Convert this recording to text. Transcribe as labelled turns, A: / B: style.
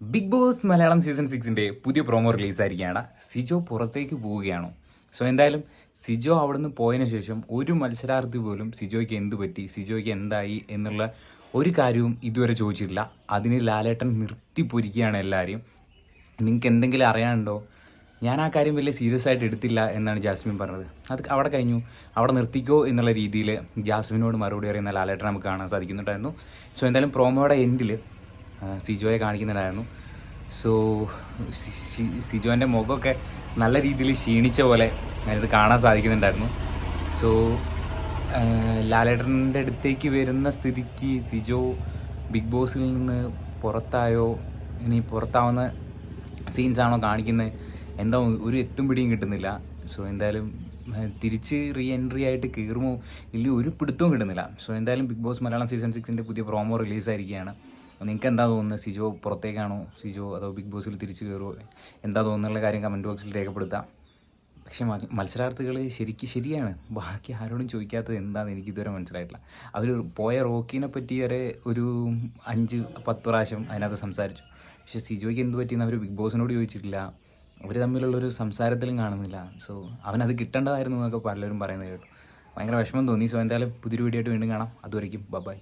A: Big boss Malayalam season സിക്സിന്റെ പുതിയ promo റിലീസായിരിക്കുകയാണ് Sijo പുറത്തേക്ക് പോവുകയാണോ. സോ എന്തായാലും സിജോ അവിടുന്ന് പോയതിനു ശേഷം ഒരു മത്സരാർത്ഥി പോലും സിജോയ്ക്ക് എന്ത് പറ്റി സിജോയ്ക്ക് എന്തായി എന്നുള്ള ഒരു കാര്യവും ഇതുവരെ ചോദിച്ചിട്ടില്ല. അതിന് ലാലേട്ടൻ നിർത്തിപ്പൊരിക്കുകയാണ് എല്ലാവരെയും. നിങ്ങൾക്ക് എന്തെങ്കിലും അറിയാനുണ്ടോ? ഞാൻ ആ കാര്യം വലിയ സീരിയസ് ആയിട്ട് എടുത്തില്ല എന്നാണ് ജാസ്മിൻ പറഞ്ഞത്. അത് അവിടെ കഴിഞ്ഞു. അവിടെ നിർത്തിക്കോ എന്നുള്ള രീതിയിൽ ജാസ്മിനോട് മറുപടി അറിയുന്ന ലാലേട്ടൻ നമുക്ക് കാണാൻ സാധിക്കുന്നുണ്ടായിരുന്നു. സോ എന്തായാലും പ്രോമോയുടെ എൻഡിൽ സിജോയെ കാണിക്കുന്നുണ്ടായിരുന്നു. സോ സിജോന്റെ മുഖമൊക്കെ നല്ല രീതിയിൽ ക്ഷീണിച്ച പോലെ ഇത് കാണാൻ സാധിക്കുന്നുണ്ടായിരുന്നു. സോ ലാലേട്ടന്റെ അടുത്തേക്ക് വരുന്ന സ്ഥിതിക്ക് സിജോ ബിഗ് ബോസിൽ നിന്ന് പുറത്തായോ? ഇനി പുറത്താവുന്ന സീൻസാണോ കാണിക്കുന്നത് എന്താ ഒരു എത്തും പിടിയും കിട്ടുന്നില്ല. സോ എന്തായാലും തിരിച്ച് റീ എൻട്രി ആയിട്ട് കയറുമോ ഇല്ലയോ ഒരു പിടുത്തവും കിട്ടുന്നില്ല. സോ എന്തായാലും ബിഗ് ബോസ് മലയാളം സീസൺ സിക്സിന്റെ പുതിയ പ്രോമോ റിലീസായിരിക്കുകയാണ് നിങ്ങൾക്ക് എന്താ തോന്നുന്നത് സിജോ പുറത്തേക്കാണോ? സിജോ അതോ ബിഗ് ബോസിൽ തിരിച്ചു കയറുമോ എന്താ തോന്നുന്നുള്ള കാര്യം കമന്റ് ബോക്സിൽ രേഖപ്പെടുത്താം. പക്ഷേ മത്സരാർത്ഥികൾ ശരിക്കും ശരിയാണ്. ബാക്കി ആരോടും ചോദിക്കാത്തത് എന്താണെന്ന് എനിക്ക് ഇതുവരെ മനസ്സിലായിട്ടില്ല. അവർ പോയ റോക്കിനെ പറ്റി വരെ ഒരു അഞ്ച് പത്ത് പ്രാവശ്യം അതിനകത്ത് സംസാരിച്ചു. പക്ഷേ സിജോയ്ക്ക് എന്ത് പറ്റിയെന്ന് അവർ ബിഗ് ബോസിനോട് ചോദിച്ചിട്ടില്ല. അവർ തമ്മിലുള്ളൊരു സംസാരത്തിലും കാണുന്നില്ല. സോ അവനത് കിട്ടേണ്ടതായിരുന്നു എന്നൊക്കെ പലരും പറയുന്നത് കേട്ടു. ഭയങ്കര വിഷമം തോന്നി. സോ എന്തായാലും പുതിയൊരു വീഡിയോ ആയിട്ട് വീണ്ടും കാണാം. അതുവരയ്ക്കും ബൈ.